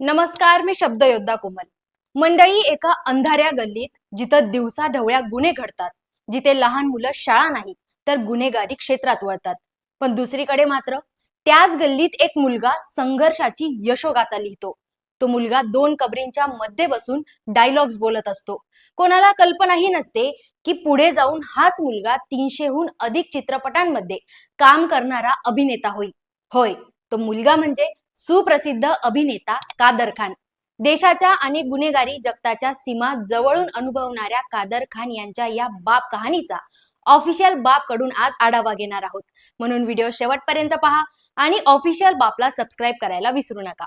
नमस्कार मी शब्दयोद्धा कोमल. मंडळी एका अंधाऱ्या गल्लीत जिथं दिवसा ढवळ्या गुन्हे घडतात. जिथे लहान मुलं शाळा नाही तर गुन्हेगारी क्षेत्रात वळतात. पण दुसरीकडे मात्र त्याच गल्लीत एक मुलगा संघर्षाची यशोगाथा लिहितो. तो मुलगा दोन कबरींच्या मध्ये बसून डायलॉग्स बोलत असतो. कोणाला कल्पनाही नसते की पुढे जाऊन हाच मुलगा तीनशेहून अधिक चित्रपटांमध्ये काम करणारा अभिनेता होईल. होय तो मुलगा म्हणजे सुप्रसिद्ध अभिनेता कादर खान. देशाच्या आणि गुन्हेगारी जगताच्या सीमा जवळून अनुभवणाऱ्या कादर खान यांच्या या बाप कहाणीचा ऑफिशियल बापकडून आज आढावा घेणार आहोत. म्हणून व्हिडिओ शेवटपर्यंत पहा आणि ऑफिशियल बापला सबस्क्राईब करायला विसरू नका.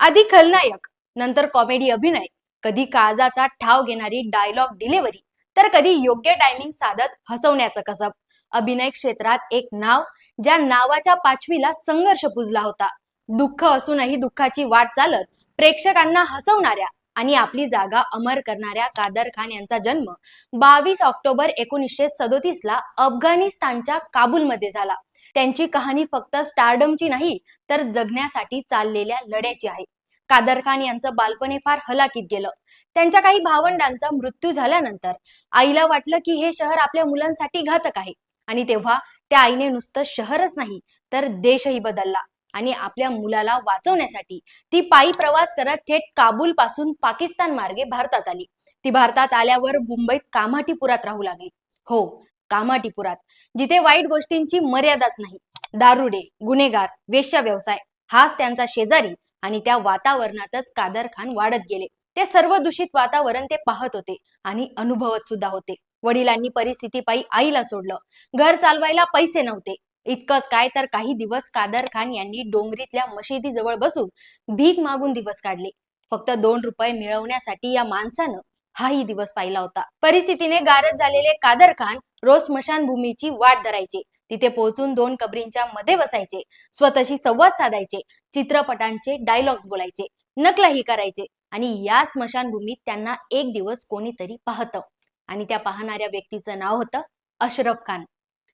आधी खलनायक नंतर कॉमेडी अभिनय कधी काळजाचा ठाव घेणारी डायलॉग डिलिव्हरी तर कधी योग्य टायमिंग साधत हसवण्याचं कसब. अभिनय क्षेत्रात एक नाव ज्या नावाच्या पाचवीला संघर्ष पुजला होता. दुःख असूनही दुःखाची वाट चालत प्रेक्षकांना हसवणाऱ्या आणि आपली जागा अमर करणाऱ्या कादर खान यांचा जन्म बावीस ऑक्टोबर एकोणीसशे सदोतीस ला अफगाणिस्तानच्या काबूलमध्ये झाला. त्यांची कहाणी फक्त स्टारडमची नाही तर जगण्यासाठी चाललेल्या लढ्याची आहे. कादर खान यांचं बालपण हे फार हलाकीत गेलं. त्यांच्या काही भावंडांचा मृत्यू झाल्यानंतर आईला वाटलं की हे शहर आपल्या मुलांसाठी घातक आहे. आणि तेव्हा त्या आईने नुसतं शहरच नाही तर देशही बदलला. आणि आपल्या मुलाला वाचवण्यासाठी ती पायी प्रवास करत थेट काबूल पासून पाकिस्तान मार्गे भारतात आली. ती भारतात आल्यावर मुंबईत कामाठीपुरात राहू लागली. हो कामाटीपुरात जिथे वाईट गोष्टींची मर्यादाच नाही. दारुडे गुन्हेगार वेश्या व्यवसाय हाच त्यांचा शेजारी आणि त्या वातावरणातच कादर खान वाढत गेले. ते सर्व दूषित वातावरण ते पाहत होते आणि अनुभवत सुद्धा होते. वडिलांनी परिस्थिती पायी आईला सोडलं. घर चालवायला पैसे नव्हते. इतकंच काय तर काही दिवस कादर खान यांनी डोंगरीतल्या मशिदीजवळ बसून भीक मागून दिवस काढले. फक्त दोन रुपये मिळवण्यासाठी या माणसानं हाही दिवस पाहिला होता. परिस्थितीने गारज झालेले कादर खान रोज स्मशानभूमीची वाट धरायचे. तिथे पोहोचून दोन कबरींच्या मध्ये बसायचे. स्वतःशी संवाद साधायचे. चित्रपटांचे डायलॉग्स बोलायचे. नकलाही करायचे. आणि या स्मशानभूमीत त्यांना एक दिवस कोणीतरी पाहतं. आणि त्या पाहणाऱ्या व्यक्तीचं नाव होतं अशरफ खान.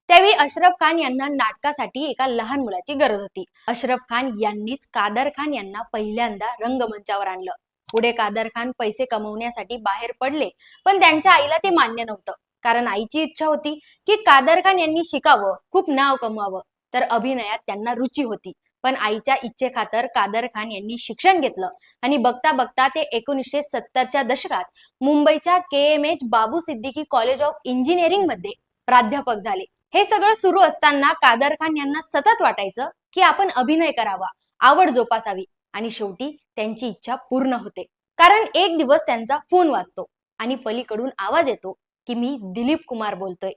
त्यावेळी अशरफ खान यांना नाटकासाठी एका लहान मुलाची गरज होती. अशरफ खान यांनीच कादर खान यांना पहिल्यांदा रंगमंचावर आणलं. पुढे कादर खान पैसे कमवण्यासाठी बाहेर पडले पण त्यांच्या आईला ते मान्य नव्हतं. कारण आईची इच्छा होती की कादर खान यांनी शिकावं खूप नाव कमवावं. तर अभिनयात त्यांना रुची होती. पण आईच्या इच्छेखातर कादर खान यांनी शिक्षण घेतलं. आणि बघता बघता ते एकोणीसशे सत्तरच्या दशकात मुंबईच्या K M H Babu Siddiqui college of इंजिनिअरिंगमध्ये प्राध्यापक झाले. हे सगळं सुरू असताना कादर खान यांना सतत वाटायचं की आपण अभिनय करावा आवड जोपासावी आणि शेवटी त्यांची इच्छा पूर्ण होते. कारण एक दिवस त्यांचा फोन वाजतो आणि पलीकडून आवाज येतो की मी दिलीप कुमार बोलतोय.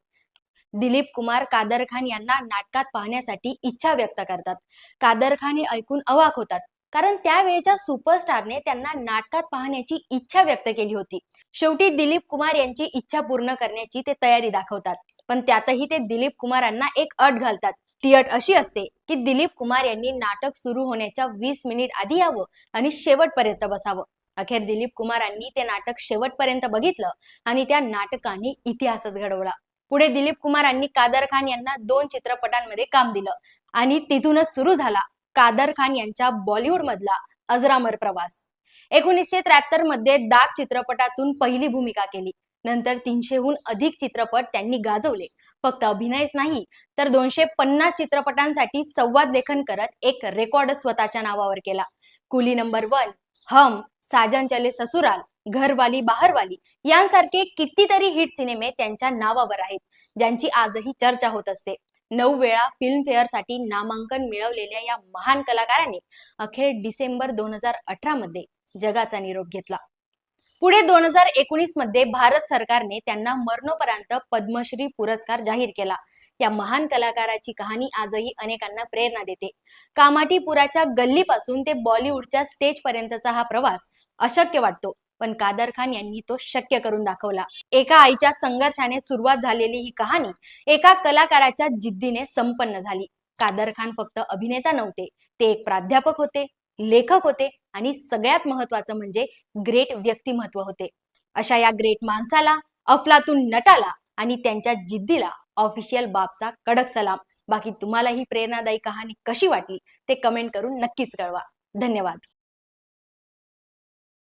दिलीप कुमार कादर खान यांना नाटकात पाहण्यासाठी इच्छा व्यक्त करतात. कादर खान हे ऐकून अवाक होतात. कारण त्यावेळेच्या सुपरस्टारने त्यांना नाटकात पाहण्याची इच्छा व्यक्त केली होती. शेवटी दिलीप कुमार यांची इच्छा पूर्ण करण्याची ते तयारी दाखवतात. पण त्यातही ते दिलीप कुमारांना एक अट घालतात. ती अट अशी असते की दिलीप कुमार यांनी नाटक सुरू होण्याच्या वीस मिनिट आधी यावं आणि शेवटपर्यंत बसावं. अखेर दिलीप कुमारांनी ते नाटक शेवटपर्यंत बघितलं आणि त्या नाटकाने इतिहासच घडवला. पुढे दिलीप कुमारांनी कादर खान यांना दोन चित्रपटांमध्ये काम दिलं. आणि तिथूनच सुरू झाला कादर खान यांच्या बॉलिवूड मधला अजरामर प्रवास. एकोणीसशे त्र्याहत्तरमध्ये दाग चित्रपटातून पहिली भूमिका केली. नंतर तीनशेहून अधिक चित्रपट त्यांनी गाजवले. फक्त अभिनयच नाही तर दोनशे पन्नास चित्रपटांसाठी संवाद लेखन करत एक रेकॉर्ड स्वतःच्या नावावर केला. कुली नंबर वन हम साजन चले ससुराल घरवाली बाहरवाली यांसारखे कितीतरी हिट सिनेमे त्यांच्या नावावर आहेत ज्यांची आजही चर्चा होत असते. नऊ वेळा फिल्मफेअरसाठी नामांकन मिळवलेल्या या महान कलाकाराने अखेर डिसेंबर दोन हजार अठरा मध्ये जगाचा निरोप घेतला. पुढे दोन हजार एकोणीसमध्ये भारत सरकारने त्यांना मरणोपरांत पद्मश्री पुरस्कार जाहीर केला. या महान कलाकाराची कहाणी आजही अनेकांना प्रेरणा देते. कामाटीपुराच्या गल्लीपासून ते बॉलिवूडच्या स्टेज पर्यंतचा हा प्रवास अशक्य वाटतो. पण कादर खान यांनी तो शक्य करून दाखवला. एका आईच्या संघर्षाने सुरुवात झालेली ही कहाणी एका कलाकाराच्या जिद्दीने संपन्न झाली. कादर खान फक्त अभिनेता नव्हते ते एक प्राध्यापक होते लेखक होते आणि सगळ्यात महत्वाचं म्हणजे ग्रेट व्यक्तिमत्व होते. अशा या ग्रेट माणसाला अफलातून नटाला आणि त्यांच्या जिद्दीला ऑफिशियल बाबचा कडक सलाम. बाकी तुम्हाला ही प्रेरणादायी कहाणी कशी वाटली ते कमेंट करून नक्कीच कळवा. धन्यवाद.